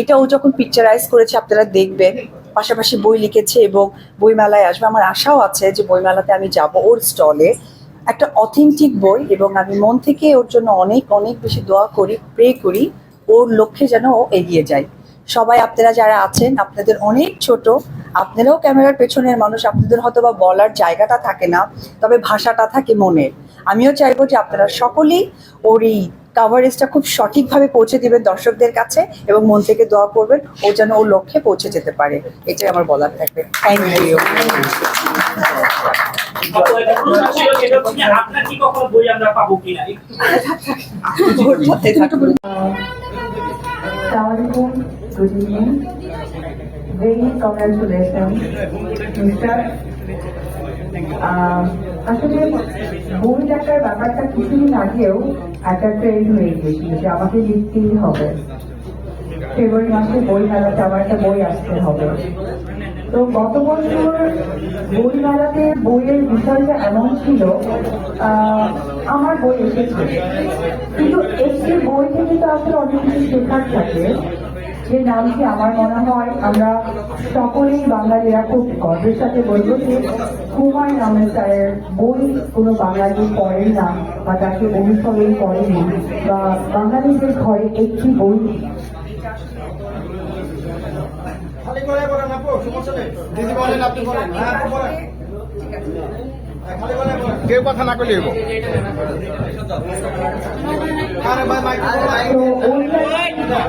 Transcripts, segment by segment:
এটা ও যখন পিকচারাইজ করেছে, আপনারা দেখবেন। পাশাপাশি বই লিখেছে এবং বইমেলায় আসবে। আমার আশাও আছে যে বইমেলাতে আমি যাব ওর স্টলে একটা অথেন্টিক বই এবং আমি মন থেকে ওর জন্য অনেক অনেক বেশি দোয়া করি প্রে করি, ওর লক্ষ্যে যেন ও এগিয়ে যায়। সবাই, আপনারা যারা আছেন, আপনাদের অনেক ছোট আপনারাও ক্যামেরার পেছনের মানুষ আপনাদের হয়তো বা বলার জায়গাটা থাকে না তবে ভাষাটা থাকে মনের। আমিও চাইব যে আপনারা সকলেই ওর এই কাভারেজটা খুব সঠিকভাবে পৌঁছে দিবেন দর্শকদের কাছে এবং মন থেকে দোয়া করবেন ও যেন ওর লক্ষ্যে পৌঁছে যেতে পারে। এটাই আমার বলার থাকবে। থ্যাংক ইউ আপনার কি কখনো congratulations, Mr. আহ, আসলে বই দেখার ব্যাপারটা কিছুদিন আগেও একটা ট্রেন্ড হয়ে গিয়েছিল যে আমাকে লিখতেই হবে। ফেব্রুয়ারি মাসে বই মেলাতে আমার একটা বই আসতে হবে। তো গত বছর বই মেলাতে বইয়ের বিষয়টা এমন ছিল আমার বই এসেছে। কিন্তু একটি বই থেকে তো আসলে অনেক কিছু শেখার থাকে। যে নামটি আমার মনে হয় আমরা সকলেই বাঙালিরা খুব গর্বের সাথে বলব যে হুমায়ুন আহমেদ স্যারের বই কোনো বাঙালি পড়েন না বা তাকে অনুসরণ করেনি বা বাঙালিদের ঘরে একটি বই হ্যাঁ হ্যাঁ, কেউ কথা না করলে হইব আরে ভাই মাইক তো ওইটা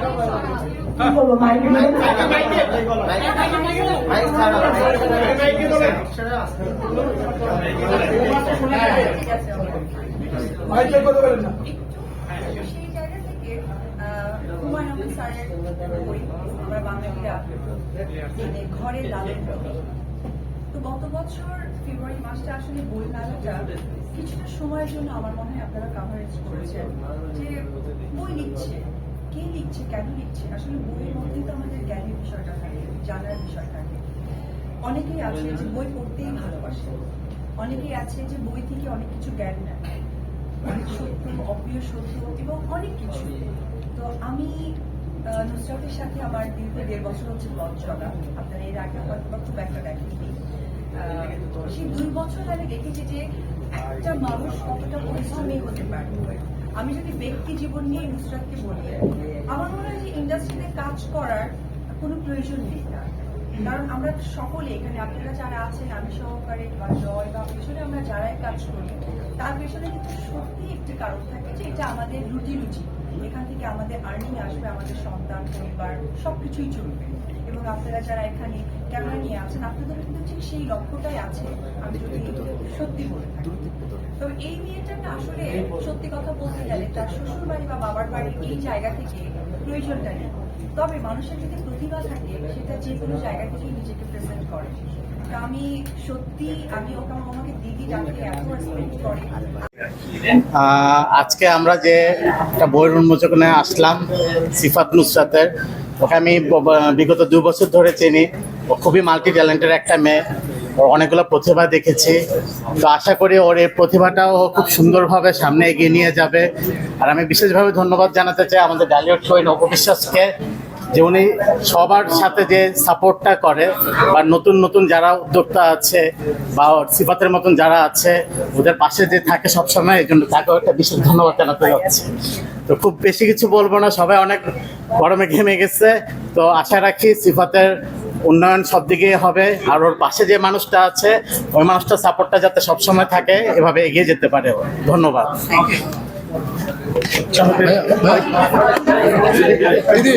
স্যারের আমরা বাঙালিরা ঘরে তো গত বছর ফেব্রুয়ারি মাসটা আসলে বই মেলাটা কিছুটা সময়ের জন্য আমার মনে হয় আপনারা কাভারেজ করেছেন যে বই লিখছে কে লিখছে, কেন লিখছে? আসলে বইয়ের মধ্যেই তো আমাদের জ্ঞানের বিষয়টা থাকে, জানার বিষয় থাকে। অনেকেই আছে যে বই পড়তেই ভালোবাসে। অনেকেই আছে যে বই থেকে অনেক কিছু জ্ঞান নেয়। অনেক সত্য, অপ্রিয় সত্য এবং অনেক কিছু। তো আমি নুসরাতের সাথে আমার দীর্ঘ দেড় বছর হচ্ছে পথ চলা। আপনারা এর আগে হয়তো বা খুব একটা দেখেননি। সেই দুই বছর আমি দেখেছি যে একটা মানুষ কতটা পরিশ্রমী হতে আমি যদি ব্যক্তি জীবন নিয়ে নুসরাতকে বলি, আমার মনে হয় যে ইন্ডাস্ট্রিতে কাজ করার কোনো প্রয়োজন নেই। কারণ আমরা সকলে এখানে, আপনারা যারা আছেন, আমি সহকারে বা জয় বা পেছনে আমরা যারাই কাজ করি, তার পেছনে কিন্তু সত্যি একটি কারণ থাকে যে এটা আমাদের রুটি রুচি এখান থেকে আমাদের আর্নিং আসবে আমাদের সন্তান পরিবার সবকিছুই চলবে। এবং আপনারা যারা এখানে ক্যামেরা নিয়ে আছেন আপনাদের কিন্তু ঠিক সেই লক্ষ্যটাই আছে আমি যদি সত্যি বলে থাকি। তো এই মেয়েটাকে আসলে সত্যি কথা বলতে গেলে তার শ্বশুর বাড়ি বা বাবার বাড়ির এই জায়গা থেকে প্রয়োজনটা নেই তবে মানুষের যদি প্রতিভা থাকে, সেটা যে কোনো জায়গা থেকেই নিজেকে প্রেজেন্ট করে। আমি সত্যি, আমি ওকে আমাকে দিদি ডাকে এত রেসপেক্ট করে আজকে আমরা যে একটা বইয়ের উন্মোচনে আসলাম সিফাত নুসরাতের, ওকে আমি বিগত দু বছর ধরে চিনি। ও খুবই মাল্টি ট্যালেন্টের একটা মেয়ে। ওর অনেকগুলো প্রতিভা দেখেছি। তো আশা করি ওর এই প্রতিভাটাও খুব সুন্দরভাবে সামনে এগিয়ে নিয়ে যাবে। আর আমি বিশেষভাবে ধন্যবাদ জানাতে চাই আমাদের ডালিউড শহীদ অপবিশ্বাসকে, যে উনি সবার সাথে যে সাপোর্টটা করে, বা নতুন নতুন যারা উদ্যোক্তা আছে, বা সিফাতের মতন যারা আছে, ওদের পাশে যে থাকে সবসময়, এই জন্য তাকেও একটা বিশেষ ধন্যবাদ জানাতে যাচ্ছে। তো খুব বেশি কিছু বলব না, সবাই অনেক গরমে ঘেমে গেছে। তো আশা রাখি সিফাতের উন্নয়ন সব দিকে হবে। আর ওর পাশে যে মানুষটা আছে ওই মানুষটার সাপোর্টটা যাতে সবসময় থাকে এভাবে এগিয়ে যেতে পারে ধন্যবাদ। দিদি।